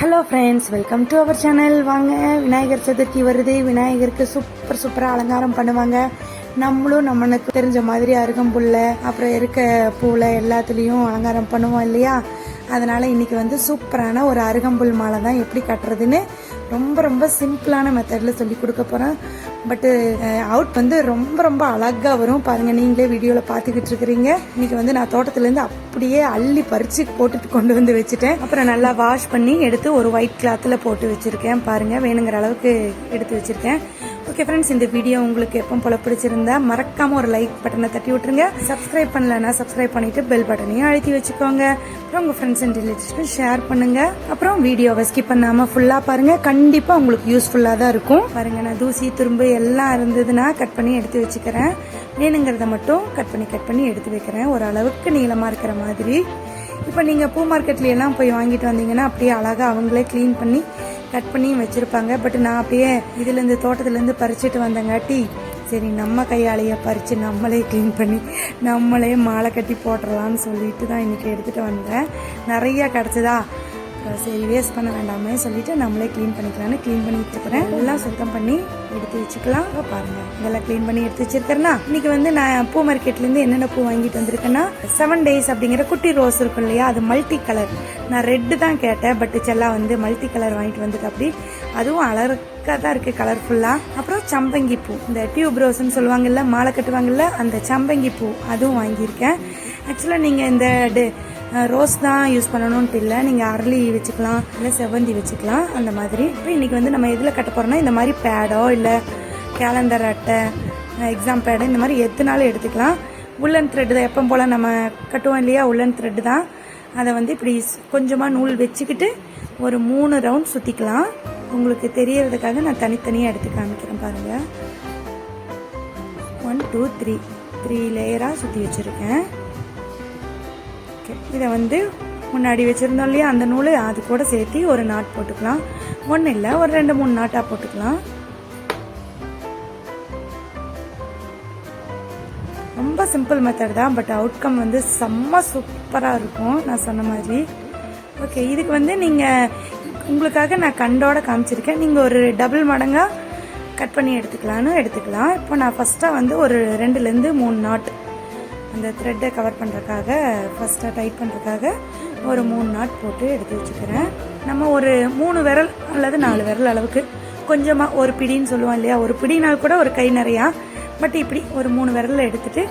Hello friends welcome to our channel வாங்க விநாயகர் சதுர்த்தி வருது. விநாயகருக்கு சூப்பர் சூப்பராக அலங்காரம் பண்ணுவாங்க. நம்மளும் நம்மளுக்கு தெரிஞ்ச மாதிரி அருகம்புல்ல அப்புறம் இருக்க பூவில் எல்லாத்துலேயும் அலங்காரம் பண்ணுவோம் இல்லையா? அதனால் இன்னைக்கு வந்து சூப்பரான ஒரு அருகம்புல் மாலை தான் எப்படி கட்டுறதுன்னு ரொம்ப ரொம்ப சிம்பிளான மெத்தடில் சொல்லி கொடுக்க போகிறேன் பட்டு அவுட் வந்து ரொம்ப ரொம்ப அழகாக வரும். பாருங்கள் நீங்களே வீடியோவில் பார்த்துக்கிட்டு இருக்கிறீங்க. இன்னைக்கு வந்து நான் தோட்டத்துலேருந்து அப்படியே அள்ளி பறித்து போட்டுட்டு கொண்டு வந்து வச்சுட்டேன். அப்புறம் நல்லா வாஷ் பண்ணி எடுத்து ஒரு ஒயிட் கிளாத்தில் போட்டு வச்சுருக்கேன். பாருங்கள் வேணுங்கிற அளவுக்கு எடுத்து வச்சுருக்கேன். ஓகே ஃப்ரெண்ட்ஸ் இந்த வீடியோ உங்களுக்கு எப்போ போல பிடிச்சிருந்தா மறக்காம ஒரு லைக் பட்டனை தட்டி விட்டுருங்க. சப்ஸ்கிரைப் பண்ணலன்னா சப்ஸ்கிரைப் பண்ணிட்டு பெல் பட்டனையும் அழுத்தி வச்சுக்கோங்க. அப்புறம் உங்க ஃப்ரெண்ட்ஸ் அண்ட் ரிலேட்டிவ்ஸ்க்கு ஷேர் பண்ணுங்க. அப்புறம் வீடியோவை ஸ்கிப் பண்ணாம ஃபுல்லா பாருங்க. கண்டிப்பா உங்களுக்கு யூஸ்ஃபுல்லா தான் இருக்கும். பாருங்க நான் தூசி துரும்பு எல்லாம் இருந்ததுன்னா கட் பண்ணி எடுத்து வச்சுக்கிறேன். வேணுங்கிறத மட்டும் கட் பண்ணி கட் பண்ணி எடுத்து வைக்கிறேன். ஒரு அளவுக்கு நீளமா இருக்கிற மாதிரி. இப்போ நீங்கள் பூ மார்க்கெட்ல எல்லாம் போய் வாங்கிட்டு வந்தீங்கன்னா அப்படியே அழகாக அவங்களே க்ளீன் பண்ணி கட் பண்ணியும் வச்சுருப்பாங்க. பட் நான் அப்படியே இதுலேருந்து தோட்டத்துலேருந்து பறிச்சுட்டு வந்தங்காட்டி சரி நம்ம கையாலேயே பறித்து நம்மளே க்ளீன் பண்ணி நம்மளே மாலை கட்டி போட்டுடலாம்னு சொல்லிட்டு தான் இன்றைக்கி எடுத்துகிட்டு வந்தேன். நிறையா கிடச்சதா? சரி வேஸ்ட் பண்ண வேண்டாமே சொல்லிட்டு நம்மளே க்ளீன் பண்ணிக்கலாம்னு க்ளீன் பண்ணி வச்சுக்கிறேன் எல்லாம் சுத்தம் பண்ணி எடுத்து வச்சுக்கலாம். இப்போ பாருங்க இதெல்லாம் க்ளீன் பண்ணி எடுத்து வச்சிருக்கேன்னா இன்னைக்கு வந்து நான் பூ மார்க்கெட்லேருந்து என்னென்ன பூ வாங்கிட்டு வந்திருக்கேன்னா செவன் டேஸ் அப்படிங்கிற குட்டி ரோஸ் இருக்கும் இல்லையா அது மல்டி கலர் நான் ரெட்டு தான் கேட்டேன் பட் செல்லாம் வந்து மல்டி கலர் வாங்கிட்டு வந்துட்டு அப்படி. அதுவும் அழகாக தான் இருக்குது கலர்ஃபுல்லாக அப்புறம் சம்பங்கி பூ இந்த டியூப் ரோஸ்ன்னு சொல்லுவாங்கல்ல மாலை கட்டுவாங்கல்ல அந்த சம்பங்கி பூ அதுவும் வாங்கியிருக்கேன். ஆக்சுவலாக நீங்கள் இந்த டே- ரோஸ் தான் யூஸ் பண்ணணும்ட்டு இல்லை. நீங்கள் அரளி வச்சுக்கலாம் இல்லை செவ்வந்தி வச்சுக்கலாம் அந்த மாதிரி. இப்போ இன்னைக்கு வந்து நம்ம எதில் கட்ட போகிறோம்னா இந்த மாதிரி பேடோ இல்லை கேலண்டர் அட்டை எக்ஸாம் பேடு இந்த மாதிரி எத்தனாலும் எடுத்துக்கலாம். உள்ளன் த்ரெட்டு தான் எப்போ போல் நம்ம கட்டுவோம் இல்லையா? உள்ளன் த்ரெட்டு தான். அதை வந்து இப்படி கொஞ்சமாக நூல் வச்சுக்கிட்டு ஒரு மூணு ரவுண்ட் சுற்றிக்கலாம் உங்களுக்கு தெரியறதுக்காக நான் தனித்தனியாக எடுத்து காமிக்கிறேன் பாருங்கள் ஒன் டூ த்ரீ த்ரீ லேயராக சுற்றி வச்சுருக்கேன். ஓகே இதை வந்து முன்னாடி வச்சுருந்தோம் இல்லையா? அந்த நூல் அது கூட சேர்த்து ஒரு நாட் போட்டுக்கலாம். ஒன்றும் இல்லை ஒரு ரெண்டு மூணு நாட்டாக போட்டுக்கலாம். ரொம்ப சிம்பிள் மெத்தட் தான் பட் அவுட்கம் வந்து செம்ம சூப்பராக இருக்கும் நான் சொன்ன மாதிரி. ஓகே இதுக்கு வந்து நீங்கள் உங்களுக்காக நான் கண்டோட காமிச்சிருக்கேன். நீங்கள் ஒரு டபுள் மடங்காக கட் பண்ணி எடுத்துக்கலான்னு எடுத்துக்கலாம். இப்போ நான் ஃபஸ்ட்டாக வந்து ஒரு ரெண்டுலேருந்து மூணு நாட் அந்த த்ரெட்டை கவர் பண்ணுறதுக்காக ஃபஸ்ட்டாக டைட் பண்ணுறதுக்காக ஒரு மூணு நாட் போட்டு எடுத்து வச்சுக்கிறேன். நம்ம ஒரு மூணு விரல் அல்லது நாலு விரல் அளவுக்கு கொஞ்சமாக ஒரு பிடின்னு சொல்லுவோம் இல்லையா? ஒரு பிடினால் கூட ஒரு கை நிறையா. பட் இப்படி ஒரு மூணு விரலில் எடுத்துகிட்டு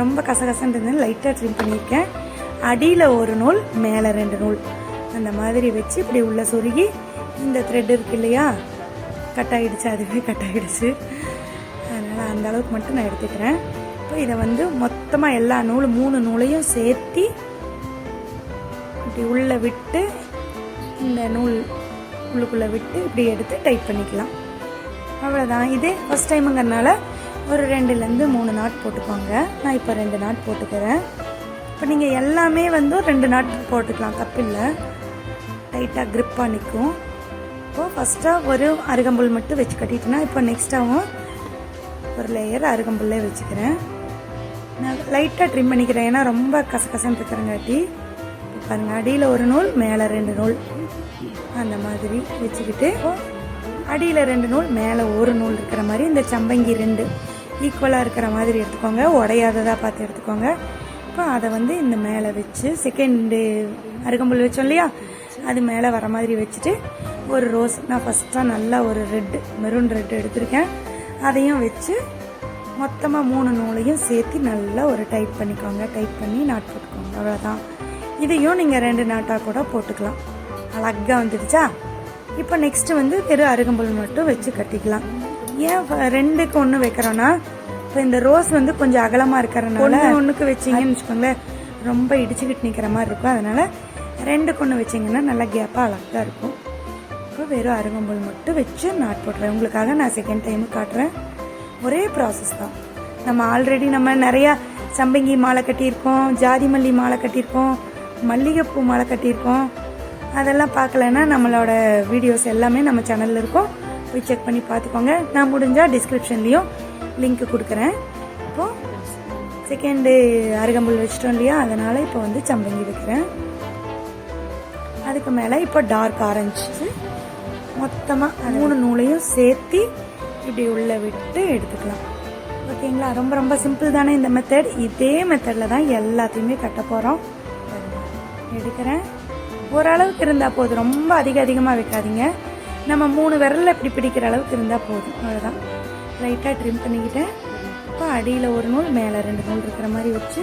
ரொம்ப கசகசன்னு இருந்து லைட்டாக ட்ரிம் பண்ணியிருக்கேன். அடியில் ஒரு நூல் மேலே ரெண்டு நூல். அந்த மாதிரி வச்சு இப்படி உள்ளே சொருகி இந்த த்ரெட் இருக்கு இல்லையா? கட் ஆகிடுச்சு அதுவே கட் ஆகிடுச்சு அதனால் அந்த அளவுக்கு மட்டும் நான் எடுத்துக்கிறேன். இப்போ இதை வந்து மொத்தமாக எல்லா நூலும் மூணு நூலையும் சேர்த்தி இப்படி உள்ளே விட்டு இந்த நூல் உள்ளுக்குள்ளே விட்டு இப்படி எடுத்து டைப் பண்ணிக்கலாம். அவ்வளோதான் இது ஃபஸ்ட் டைமுங்கிறனால ஒரு ரெண்டுலேருந்து மூணு நாட் போட்டுக்கோங்க. நான் இப்போ ரெண்டு நாட் போட்டுக்கிறேன். இப்போ நீங்கள் எல்லாமே வந்து ரெண்டு நாட் போட்டுக்கலாம். தப்பில்லை டைட்டாக க்ரிப்பாக நிற்கும் இப்போ ஃபஸ்ட்டாக ஒரு அருகம்புல் மட்டும் வச்சு கட்டிட்டேன்னா இப்போ நெக்ஸ்ட்டாகவும் ஒரு லேயர் அருகம்புல்லே வச்சுக்கிறேன். நான் லைட்டாக ட்ரிம் பண்ணிக்கிறேன். ஏன்னா ரொம்ப கசகசன்னு இருக்கிறங்காட்டி பாருங்க அடியில் ஒரு நூல் மேலே ரெண்டு நூல். அந்த மாதிரி வச்சுக்கிட்டு அடியில் ரெண்டு நூல் மேலே ஒரு நூல் இருக்கிற மாதிரி இந்த சம்பங்கி ரெண்டு ஈக்குவலாக இருக்கிற மாதிரி எடுத்துக்கோங்க. உடையாததாக பார்த்து எடுத்துக்கோங்க. இப்போ அதை வந்து இந்த மேலே வச்சு செகண்டு அருகம்புல் வச்சோம் இல்லையா? அது மேலே வர மாதிரி வச்சுட்டு ஒரு ரோஸ் நான் ஃபஸ்ட்டாக நல்லா ஒரு ரெட்டு மெரூன் ரெட்டு எடுத்திருக்கேன். அதையும் வச்சு மொத்தமாக மூணு நூலையும் சேர்த்து நல்லா ஒரு டைட் பண்ணிக்கோங்க. டைட் பண்ணி நாட் போட்டுக்கோங்க. அவ்வளோதான் இதையும் நீங்கள் ரெண்டு நாட்டாக கூட போட்டுக்கலாம். அழகாக வந்துடுச்சா? இப்போ நெக்ஸ்ட் வந்து வெறும் அருகம்புல் மட்டும் வச்சு கட்டிக்கலாம். ஏன் ரெண்டுக்கு ஒன்று வைக்கிறோன்னா இப்போ இந்த ரோஸ் வந்து கொஞ்சம் அகலமாக இருக்கிறனால ஒன்று ஒன்றுக்கு வச்சிங்கன்னு வச்சுக்கோங்களேன். ரொம்ப இடிச்சுக்கிட்டு நிற்கிற மாதிரி இருக்கும். அதனால ரெண்டுக்கு ஒன்று வச்சிங்கன்னா நல்லா கேப்பாக அழகாக இருக்கும். இப்போ வெறும் அருகம்புல் மட்டும் வச்சு நாட் போடுறேன் உங்களுக்காக நான் செகண்ட் டைம் காட்டுறேன். ஒரே ப்ராசஸ் தான். நம்ம ஆல்ரெடி நம்ம நிறையா சம்பங்கி மாலை கட்டியிருக்கோம் ஜாதி மல்லி மாலை கட்டியிருக்கோம் மல்லிகைப்பூ மாலை கட்டியிருக்கோம். அதெல்லாம் பார்க்கலன்னா நம்மளோட வீடியோஸ் எல்லாமே நம்ம சேனலில் இருக்கும். போய் செக் பண்ணி பார்த்துக்கோங்க. நான் முடிஞ்சால் டிஸ்கிரிப்ஷன்லேயும் லிங்க் கொடுக்குறேன். இப்போது செகண்டு அருகம்புல் வச்சிட்டோம் இல்லையா? அதனால் இப்போ வந்து சம்பங்கி வைக்கிறேன். அதுக்கு மேலே இப்போ டார்க் ஆரஞ்சு மொத்தமாக மூணு நூலையும் சேர்த்து இப்படி உள்ளே விட்டு எடுத்துக்கலாம். ஓகேங்களா? ரொம்ப ரொம்ப சிம்பிள் தானே இந்த மெத்தட் இதே மெத்தடில் தான் எல்லாத்தையுமே கட்ட போகிறோம் எடுக்கிறேன். ஓரளவுக்கு இருந்தால் போதும். ரொம்ப அதிக அதிகமாக வைக்காதீங்க. நம்ம மூணு விரலில் இப்படி பிடிக்கிற அளவுக்கு இருந்தால் போதும். அவ்வளோதான் லைட்டாக ட்ரிம் பண்ணிக்கிட்டேன். இப்போ அடியில் ஒரு நூல் மேலே ரெண்டு நூல் இருக்கிற மாதிரி வச்சு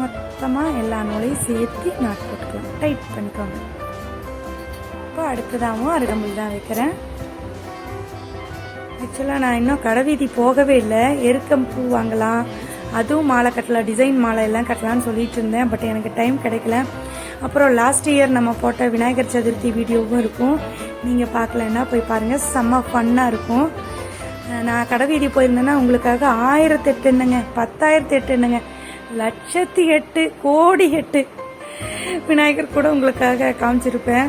மொத்தமாக எல்லா நூலையும் சேர்த்து நாட் போட்டுக்கலாம். டைட் பண்ணிக்கோங்க. இப்போ அடுத்ததாகவும் அருகம்புல் தான் வைக்கிறேன். ஆக்சுவலாக நான் இன்னும் கடைவீதி போகவே இல்லை. எருக்கம் பூ வாங்கலாம். அதுவும் மாலை கட்டலாம் டிசைன் மாலை எல்லாம் கட்டலாம்னு சொல்லிட்டு இருந்தேன். பட் எனக்கு டைம் கிடைக்கல. அப்புறம் லாஸ்ட் இயர் நம்ம போட்ட விநாயகர் சதுர்த்தி வீடியோவும் இருக்கும். நீங்கள் பார்க்கலன்னா போய் பாருங்கள் செம்ம ஃபன்னாக இருக்கும். நான் கடைவீதி போயிருந்தேன்னா உங்களுக்காக ஆயிரத்தி எட்டு என்னங்க? பத்தாயிரத்தி எட்டு என்னங்க? லட்சத்தி எட்டு கோடி எட்டு விநாயகர் கூட உங்களுக்காக காமிச்சிருப்பேன்.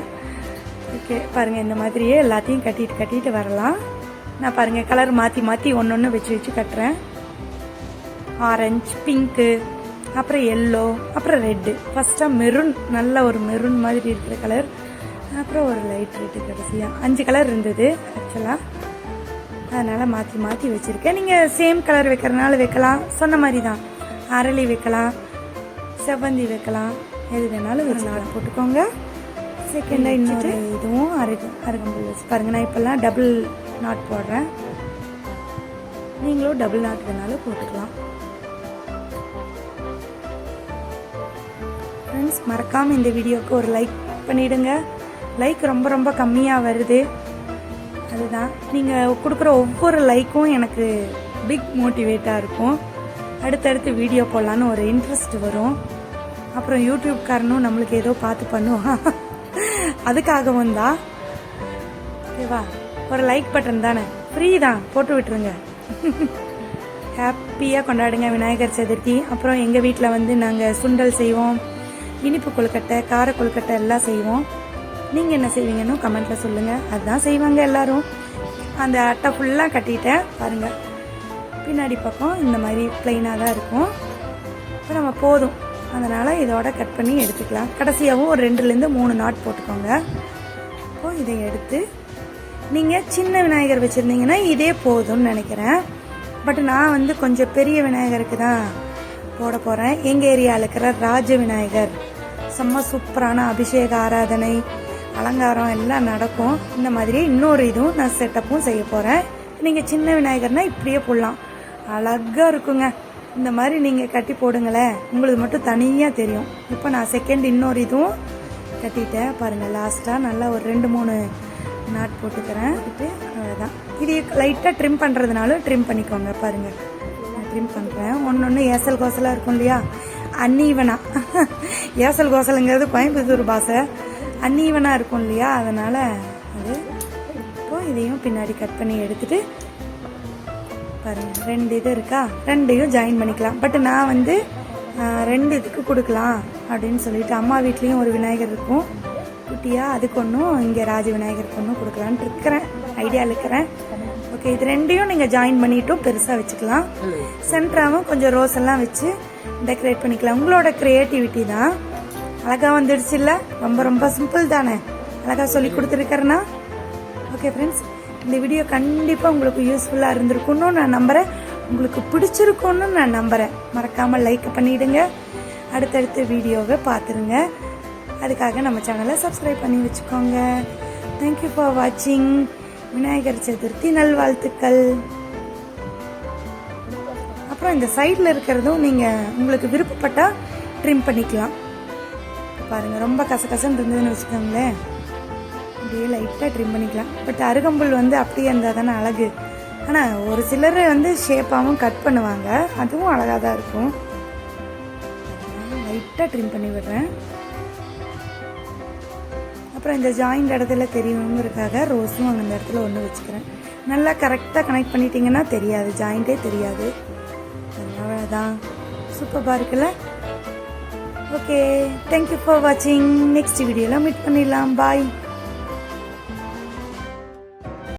ஓகே பாருங்கள் இந்த மாதிரியே எல்லாத்தையும் கட்டிட்டு கட்டிட்டு வரலாம். நான் பாருங்கள் கலர் மாற்றி மாற்றி ஒன்று ஒன்று வச்சு வச்சு கட்டுறேன். ஆரஞ்சு பிங்க்கு அப்புறம் எல்லோ அப்புறம் ரெட்டு ஃபஸ்ட்டாக மெரூன் நல்ல ஒரு மெரூன் மாதிரி இருக்கிற கலர் அப்புறம் ஒரு லைட் ரெட்டு கடைசியாக அஞ்சு கலர் இருந்தது ஆக்சுவலாக அதனால் மாற்றி மாற்றி வச்சுருக்கேன். நீங்கள் சேம் கலர் வைக்கிறனால வைக்கலாம். சொன்ன மாதிரி தான் அரளி வைக்கலாம் செவ்வந்தி வைக்கலாம். எது வேணாலும் ஒரு நாளை போட்டுக்கோங்க. செகண்டாக இன்னொரு இதுவும் அருகம் அருகம்புல் வச்சு. பாருங்கள் நான் இப்போல்லாம் டபுள் நாட் போடுறேன். நீங்களும் டபுள் நாட் வேணாலும் போட்டுக்கலாம். ஃப்ரெண்ட்ஸ் மறக்காமல் இந்த வீடியோவுக்கு ஒரு லைக் பண்ணிவிடுங்க லைக் ரொம்ப ரொம்ப கம்மியாக வருது. அதுதான். நீங்கள் கொடுக்குற ஒவ்வொரு லைக்கும் எனக்கு பிக் மோட்டிவேட்டாக இருக்கும். அடுத்தடுத்து வீடியோ போடலான்னு ஒரு இன்ட்ரெஸ்ட் வரும். அப்புறம் யூடியூப்காரனும் நம்மளுக்கு ஏதோ பார்த்து பண்ணுவான். அதுக்காகவும் தான் ஓகேவா ஒரு லைக் பட்டன் தானே. ஃப்ரீ தான். போட்டு விட்டுருங்க. ஹாப்பியாக கொண்டாடுங்க விநாயகர் சதுர்த்தி. அப்புறம் எங்கள் வீட்டில் வந்து நாங்கள் சுண்டல் செய்வோம். இனிப்பு கொழுக்கட்டை கார கொழுக்கட்டை எல்லாம் செய்வோம். நீங்கள் என்ன செய்வீங்கன்னு கமெண்ட்டில் சொல்லுங்கள் அதுதான் செய்வாங்க எல்லோரும். அந்த அட்டை ஃபுல்லாக கட்டிட்டேன். பாருங்கள் பின்னாடி பக்கம் இந்த மாதிரி ப்ளைனாக தான் இருக்கும். இப்போ நம்ம போதும். அதனால் இதோட கட் பண்ணி எடுத்துக்கலாம். கடைசியாகவும் ஒரு ரெண்டுலேருந்து மூணு நாட் போட்டுக்கோங்க. இப்போ இதை எடுத்து நீங்கள் சின்ன விநாயகர் வச்சுருந்தீங்கன்னா இதே போதும்னு நினைக்கிறேன். பட் நான் வந்து கொஞ்சம் பெரிய விநாயகருக்கு தான் போட போகிறேன் எங்கள் ஏரியாவில் இருக்கிற ராஜ விநாயகர் செம்ம சூப்பரான அபிஷேக ஆராதனை அலங்காரம் எல்லாம் நடக்கும். இந்த மாதிரி இன்னொரு இதுவும் நான் செட்டப்பும் செய்ய போகிறேன் நீங்கள் சின்ன விநாயகர்னால் இப்படியே போடலாம். அழகாக இருக்குங்க. இந்த மாதிரி நீங்கள் கட்டி போடுங்களேன் உங்களுக்கு மட்டும் தனியாக தெரியும். இப்போ நான் செகண்ட் இன்னொரு இதுவும் கட்டிட்டேன். பாருங்கள் லாஸ்ட்டாக நல்லா ஒரு ரெண்டு மூணு நாட் போட்டுக்கிறேன். போட்டுட்டு அவ்வளோதான் இது லைட்டாக ட்ரிம் பண்ணுறதுனாலும் ட்ரிம் பண்ணிக்கோங்க பாருங்கள் நான் ட்ரிம் பண்ணுறேன் ஒன்று ஒன்று ஏசல் கோசலாக இருக்கும் இல்லையா? அன்னீவனாக ஏசல் கோசலுங்கிறது கோயம்புத்தூர் பாசை. அன்னீவனாக இருக்கும் இல்லையா? அதனால் அது இப்போ இதையும் பின்னாடி கட் பண்ணி எடுத்துகிட்டு பாருங்க ரெண்டு இது இருக்கா? ரெண்டையும் ஜாயின் பண்ணிக்கலாம். பட் நான் வந்து ரெண்டு இதுக்கு கொடுக்கலாம் அப்படின்னு சொல்லிட்டு அம்மா வீட்லேயும் ஒரு விநாயகர் இருக்கும். குட்டியாக அதுக்கு ஒன்றும் இங்கே ராஜ விநாயகருக்கு ஒன்றும் கொடுக்கலான்ட்டு இருக்கிறேன். ஐடியாவில் இருக்கிறேன். ஓகே இது ரெண்டையும் நீங்கள் ஜாயின் பண்ணிட்டும் பெருசாக வச்சுக்கலாம். சென்ட்ராவும் கொஞ்சம் ரோஸ் எல்லாம் வச்சு டெக்கரேட் பண்ணிக்கலாம். உங்களோட க்ரியேட்டிவிட்டி தான். அழகாக வந்துடுச்சு இல்லை? ரொம்ப ரொம்ப சிம்பிள் தானே. அழகாக சொல்லி கொடுத்துருக்கறேன்னா ஓகே ஃப்ரெண்ட்ஸ் இந்த வீடியோ கண்டிப்பாக உங்களுக்கு யூஸ்ஃபுல்லாக இருந்திருக்குன்னு நான் நம்புகிறேன் உங்களுக்கு பிடிச்சிருக்கும்னு நான் நம்புகிறேன் மறக்காமல் லைக் பண்ணிவிடுங்க அடுத்தடுத்த வீடியோவை பார்த்துருங்க. அதுக்காக நம்ம சேனலை சப்ஸ்கிரைப் பண்ணி வச்சுக்கோங்க. தேங்க்யூ ஃபார் வாட்சிங் விநாயகர் சதுர்த்தி நல்வாழ்த்துக்கள். அப்புறம் இந்த சைடில் இருக்கிறதும் நீங்கள் உங்களுக்கு விருப்பப்பட்டால் ட்ரிம் பண்ணிக்கலாம். பாருங்கள் ரொம்ப கசகசன்னு இருந்ததுன்னு வச்சுக்கோங்களேன். அப்படியே லைட்டாக ட்ரிம் பண்ணிக்கலாம். பட் அருகம்புல் வந்து அப்படியே இருந்தால் தானே அழகு. ஆனால் ஒரு சிலர் வந்து ஷேப்பாகவும் கட் பண்ணுவாங்க. அதுவும் அழகாக தான் இருக்கும். லைட்டாக ட்ரிம் பண்ணி விடுறேன். அப்புறம் இந்த ஜாயிண்ட் இடத்துல தெரியணுங்கிறதுக்காக ரோஸும் அங்கே அந்த இடத்துல ஒன்று வச்சுக்கிறேன். நல்லா கரெக்டாக கனெக்ட் பண்ணிட்டீங்கன்னா தெரியாது. ஜாயிண்ட்டே தெரியாது. அவ்வளோதான் சூப்பராக இருக்குல்ல? ஓகே தேங்க்யூ ஃபார் வாட்சிங் நெக்ஸ்ட் வீடியோவில் மீட் பண்ணிடலாம். பாய்